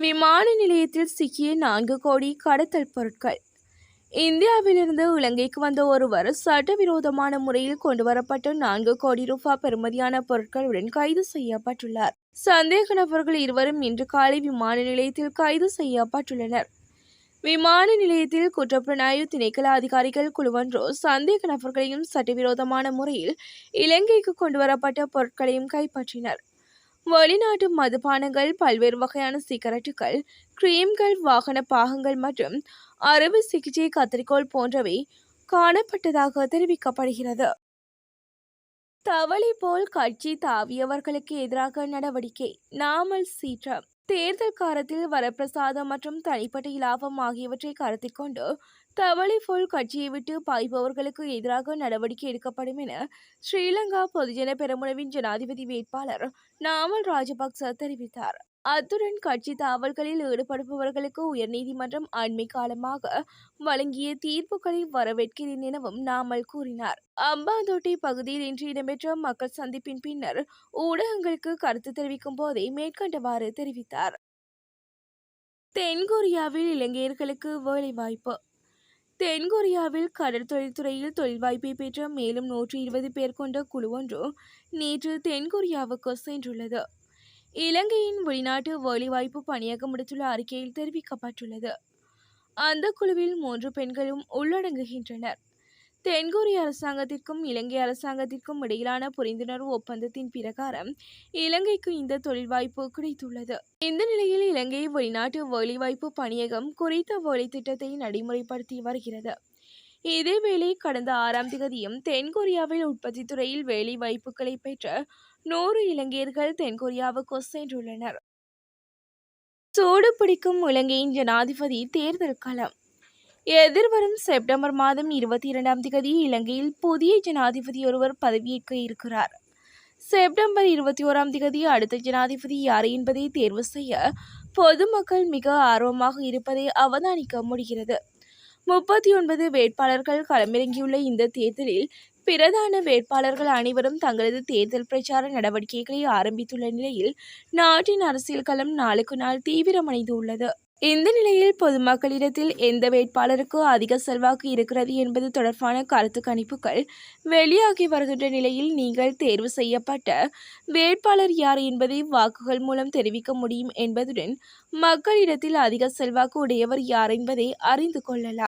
விமான நிலையத்தில் சிக்கிய நான்கு கோடி கடத்தல் பொருட்கள். இந்தியாவிலிருந்து இலங்கைக்கு வந்த ஒருவர் சட்டவிரோதமான முறையில் கொண்டுவரப்பட்ட நான்கு கோடி ரூபாய் பெறுமதியான பொருட்களுடன் கைது செய்யப்பட்டுள்ளார். சந்தேக நபர்கள் இருவரும் இன்று காலை விமான நிலையத்தில் கைது செய்யப்பட்டுள்ளனர். விமான நிலையத்தில் குற்றப்புலனாய்வு திணைக்கள அதிகாரிகள் குழுவொன்றோ சந்தேக நபர்களையும் சட்டவிரோதமான முறையில் இலங்கைக்கு கொண்டுவரப்பட்ட பொருட்களையும் கைப்பற்றினர். வெளிநாட்டு மதுபானங்கள் பல்வேறு வகையான சிகரெட்டுகள் கிரீம்கள் வாகன பாகங்கள் மற்றும் அறுவை சிகிச்சை கத்தரிக்கோல் போன்றவை காணப்பட்டதாக தெரிவிக்கப்படுகிறது. தவளை போல் கட்சி தாவியவர்களுக்கு எதிராக நடவடிக்கை நாமல் சீற்றம். தேர்தல் காலத்தில் வரப்பிரசாதம் மற்றும் தனிப்பட்ட இலாபம் ஆகியவற்றை கருத்தில் கொண்டு தவளை போல் கட்சியை விட்டு பாய்பவர்களுக்கு எதிராக நடவடிக்கை எடுக்கப்படும் என ஸ்ரீலங்கா பொதுஜன பெருமுனவின் ஜனாதிபதி வேட்பாளர் நாமல் ராஜபக்ச தெரிவித்தார். அத்துடன் கட்சி தாவல்களில் ஈடுபடுபவர்களுக்கு உயர்நீதிமன்றம் அண்மை காலமாக வழங்கிய தீர்ப்புகளை வரவேற்கிறேன் எனவும் நாமல் கூறினார். அம்பாந்தோட்டை பகுதியில் இன்று இடம்பெற்ற மக்கள் சந்திப்பின் பின்னர் ஊடகங்களுக்கு கருத்து தெரிவிக்கும் போதே மேற்கண்டவாறு தெரிவித்தார். தென்கொரியாவில் இலங்கையர்களுக்கு வேலைவாய்ப்பு. தென்கொரியாவில் கடற்தொழில்துறையில் தொழில் வாய்ப்பை பெற்ற மேலும் நூற்றி இருபது பேர் கொண்ட குழு ஒன்று நேற்று தென்கொரியாவுக்கு சென்றுள்ளது. இலங்கையின் வெளிநாட்டு வேலைவாய்ப்பு பணியகம் விடுத்துள்ள அறிக்கையில் தெரிவிக்கப்பட்டுள்ளது. அந்த குழுவில் மூன்று பெண்களும் உள்ளடங்குகின்றனர். தென்கொரிய அரசாங்கத்திற்கும் இலங்கை அரசாங்கத்திற்கும் இடையிலான புரிந்துணர்வு ஒப்பந்தத்தின் பிரகாரம் இலங்கைக்கு இந்த தொழில் வாய்ப்பு கிடைத்துள்ளது. இந்த நிலையில் இலங்கை வெளிநாட்டு வேலைவாய்ப்பு பணியகம் குறித்த வேலை திட்டத்தை நடைமுறைப்படுத்தி வருகிறது. இதேவேளை கடந்த ஆறாம் திகதியும் தென்கொரியாவில் உற்பத்தி துறையில் வேலை வாய்ப்புகளை பெற்ற நூறு இலங்கையர்கள் தென்கொரியாவுக்கு சென்றுள்ளனர். சூடு பிடிக்கும் இலங்கையின் ஜனாதிபதி தேர்தல் களம். எதிர்வரும் செப்டம்பர் மாதம் இருபத்தி இரண்டாம் தேதி இலங்கையில் புதிய ஜனாதிபதி ஒருவர் பதவியேற்க இருக்கிறார். செப்டம்பர் இருபத்தி ஓராம் தேதி அடுத்த ஜனாதிபதி யார் என்பதை தேர்வு செய்ய பொதுமக்கள் மிக ஆர்வமாக இருப்பதை அவதானிக்க முடிகிறது. முப்பத்தி ஒன்பது வேட்பாளர்கள் களமிறங்கியுள்ள இந்த தேர்தலில் பிரதான வேட்பாளர்கள் அனைவரும் தங்களது தேர்தல் பிரச்சார நடவடிக்கைகளை ஆரம்பித்துள்ள நிலையில் நாட்டின் அரசியல் களம் நாளுக்கு நாள் தீவிரமடைந்துள்ளது. இந்த நிலையில் பொதுமக்களிடத்தில் எந்த வேட்பாளருக்கு அதிக செல்வாக்கு இருக்கிறது என்பது தொடர்பான கருத்து கணிப்புகள் வெளியாகி வருகின்ற நிலையில் நீங்கள் தேர்வு செய்யப்பட்ட வேட்பாளர் யார் என்பதை வாக்குகள் மூலம் தெரிவிக்க முடியும் என்பதுடன் மக்களிடத்தில் அதிக செல்வாக்கு உடையவர் யார் என்பதை அறிந்து கொள்ளலாம்.